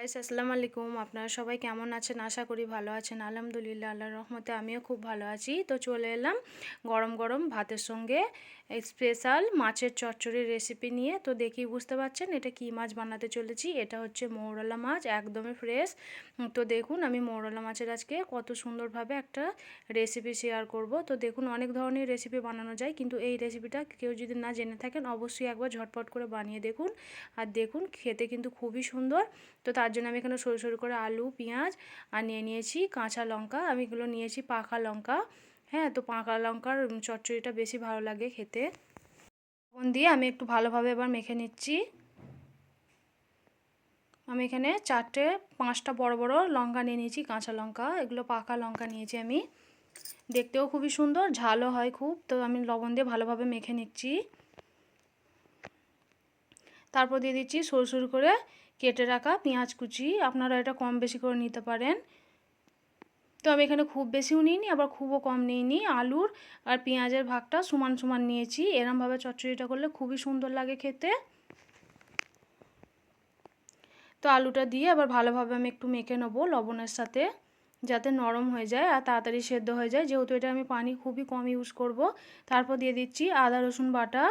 Guys, আসসালামু আলাইকুম। আপনারা সবাই কেমন আছেন? আশা করি ভালো আছেন। আলহামদুলিল্লাহ, আল্লাহর রহমতে আমিও খুব ভালো আছি। তো চলে এলাম গরম গরম ভাতের সঙ্গে স্পেশাল মাছের চচ্চড়ির রেসিপি নিয়ে। তো দেখি বুঝতে পারছেন এটা কি মাছ বানাতে চলেছি। এটা হচ্ছে মৌরলা মাছ, একদমই ফ্রেশ তো দেখুন আমি মৌরলা মাছের আজকে কত সুন্দরভাবে একটা রেসিপি শেয়ার করব। তো দেখুন অনেক ধরনের রেসিপি বানানো যায়, কিন্তু এই রেসিপিটা কেউ যদি না জেনে থাকেন, অবশ্যই একবার ঝটপট করে বানিয়ে দেখুন। আর দেখুন খেতে কিন্তু খুবই সুন্দর। তো তার জন্য আমি এখানে সরু সরু করে আলু, পেঁয়াজ আর নিয়ে নিয়েছি কাঁচা লঙ্কা। আমি এগুলো নিয়েছি পাকা লঙ্কা। হ্যাঁ তো পাকা লঙ্কার চচ্চড়িটা বেশি ভালো লাগে খেতে। লবণ দিয়ে আমি একটু ভালোভাবে এবার মেখে নিচ্ছি। আমি এখানে চারটে, পাঁচটা বড় বড় লঙ্কা নিয়ে নিয়েছি, কাঁচা লঙ্কা। এগুলো পাকা লঙ্কা নিয়েছি আমি। দেখতেও খুবই সুন্দর, ঝালও হয় খুব। তো আমি লবণ দিয়ে ভালোভাবে মেখে নিচ্ছি। তারপর দিয়ে দিচ্ছি সরু সরু করে কেটে রাখা পেঁয়াজ কুচি, আপনারা এটা কম বেশি করে নিতে পারেন। তো আমি এখানে খুব বেশিও নিইনি, আবার খুবও কম নিইনি। আলুর আর পেঁয়াজের ভাগটা সমান সমান নিয়েছি। এরমভাবে চচ্চড়িটা করলে খুবই সুন্দর লাগে খেতে। তো আলুটা দিয়ে আবার ভালোভাবে আমি একটু মেখে নেব লবণের সাথে, যাতে নরম হয়ে যায় আর তাড়াতাড়ি সেদ্ধ হয়ে যায়। যেহেতু এটা আমি পানি খুবই কম ইউজ করব, তারপর দিয়ে দিচ্ছি আদা রসুন বাটা,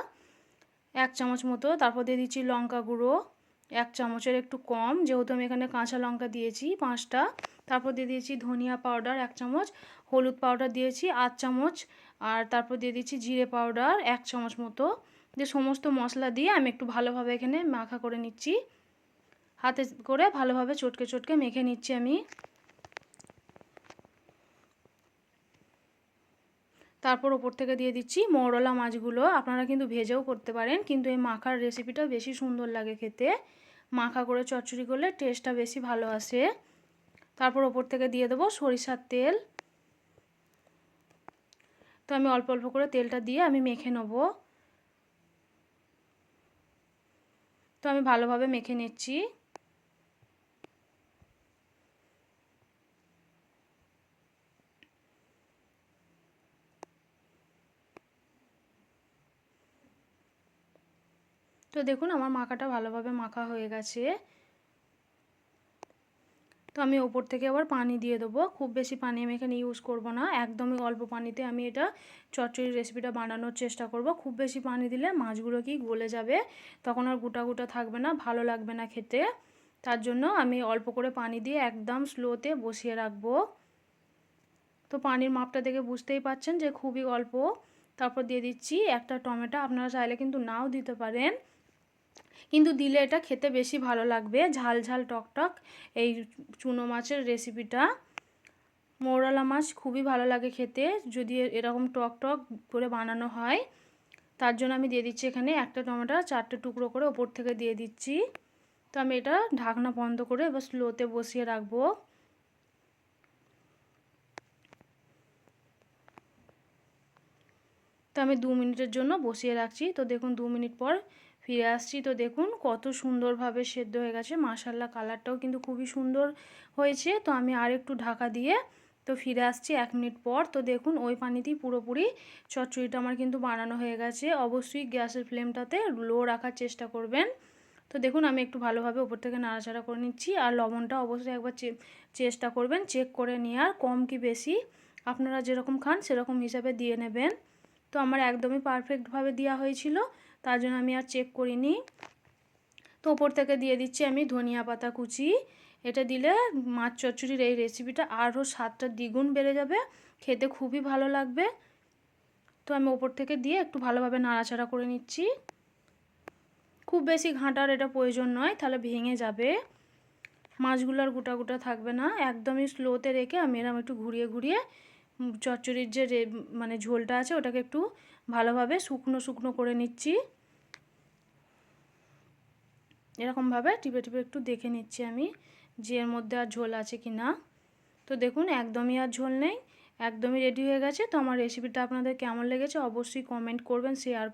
এক চামচ মতো। তারপর দিয়ে দিচ্ছি লঙ্কা গুঁড়ো এক চামচের একটু কম, যেহেতু আমি এখানে কাঁচা লঙ্কা দিয়েছি পাঁচটা। তারপর দিয়ে দিয়েছি ধনিয়া পাউডার এক চামচ, হলুদ পাউডার দিয়েছি আধ চামচ, আর তারপর দিয়ে দিচ্ছি জিরে পাউডার এক চামচ মতো। যে সমস্ত মশলা দিয়ে আমি একটু ভালোভাবে এখানে মাখা করে নিচ্ছি। হাতে করে ভালোভাবে চটকে চটকে মেখে নিচ্ছি আমি। তারপর ওপর থেকে দিয়ে দিচ্ছি মৌরলা মাছগুলো। আপনারা কিন্তু ভেজেও করতে পারেন, কিন্তু এই মাখার রেসিপিটা বেশি সুন্দর লাগে খেতে। মাখা করে চচ্চড়ি করলে টেস্টটা বেশি ভালো আসে। তারপর ওপর থেকে দিয়ে দেবো সরিষার তেল। তো আমি অল্প অল্প করে তেলটা দিয়ে আমি মেখে নেব। তো আমি ভালোভাবে মেখে নিচ্ছি। তো দেখুন, আমার মাখাটা ভালোভাবে মাখা হয়ে গেছে। তো আমি ওপর থেকে আবার পানি দিয়ে দেবো। খুব বেশি পানি আমি এখানে ইউজ করব না। একদমই অল্প পানিতে আমি এটা চচ্চড়ির রেসিপিটা বানানোর চেষ্টা করব। খুব বেশি পানি দিলে মাছগুলো কি গলে যাবে, তখন আর গোটা গোটা থাকবে না, ভালো লাগবে না খেতে। তার জন্য আমি অল্প করে পানি দিয়ে একদম স্লোতে বসিয়ে রাখব। তো পানির মাপটা দেখে বুঝতেই পাচ্ছেন যে খুবই অল্প। তারপর দিয়ে দিচ্ছি একটা টমেটো। আপনারা চাইলে কিন্তু নাও দিতে পারেন। কিন্তু দিলে এটা খেতে বেশি ভালো লাগবে। ঝাল ঝাল টক টক এই চুনো মাছের রেসিপিটা মৌরালা মাছ খুবই ভালো লাগে খেতে, যদি এরকম টক টক করে বানানো হয়। তার জন্য আমি দিয়ে দিচ্ছি এখানে একটা টমেটো, চারটে টুকরো করে ওপর থেকে দিয়ে দিচ্ছি। তো আমি এটা ঢাকনা বন্ধ করে এবার স্লোতে বসিয়ে রাখব। তো আমি দু মিনিটের জন্য বসিয়ে রাখছি। তো দেখুন দু মিনিট পর ফিরে আসছি। তো দেখুন, কত সুন্দরভাবে সেদ্ধ হয়ে গেছে। মাসাল্লা কালারটাও কিন্তু খুবই সুন্দর হয়েছে। তো আমি আর একটু ঢাকা দিয়ে তো ফিরে আসছি এক মিনিট পর। তো দেখুন, ওই পানিতেই পুরোপুরি চচ্চড়িটা আমার কিন্তু বানানো হয়ে গেছে। অবশ্যই গ্যাসের ফ্লেমটাতে লো রাখার চেষ্টা করবেন। তো দেখুন, আমি একটু ভালোভাবে ওপর থেকে নাড়াচাড়া করে নিচ্ছি। আর লবণটা অবশ্যই একবার চেষ্টা করবেন, চেক করে নেওয়ার কম কি বেশি। আপনারা যেরকম খান, সেরকম হিসাবে দিয়ে নেবেন। তো আমার একদমই পারফেক্টভাবে দেওয়া হয়েছিল। তার জন্য আমি আর চেক করিনি। তো ওপর থেকে দিয়ে দিচ্ছি আমি ধনিয়া পাতা কুচি। এটা দিলে মাছ চচ্চড়ির এই রেসিপিটা আরও স্বাদটা দ্বিগুণ বেড়ে যাবে, খেতে খুবই ভালো লাগবে। তো আমি ওপর থেকে দিয়ে একটু ভালোভাবে নাড়াচাড়া করে নিচ্ছি। খুব বেশি ঘাঁটার এটা প্রয়োজন নয়, তাহলে ভেঙে যাবে। মাছগুলো আর গোটা গোটা থাকবে না, একদমই স্লোতে রেখে আমি এরম একটু ঘুরিয়ে ঘুরিয়ে চচ্চড়ির যে মানে ঝোলটা আছে, ওটাকে একটু ভালোভাবে শুকনো শুকনো করে নিচ্ছি। এরকমভাবে টিপে টিপে একটু দেখে নিচ্ছি আমি যে এর মধ্যে আর ঝোল আছে কি না। তো দেখুন, একদমই আর ঝোল নেই, একদমই রেডি হয়ে গেছে। তো আমার রেসিপিটা আপনাদের কেমন লেগেছে অবশ্যই কমেন্ট করবেন শেয়ার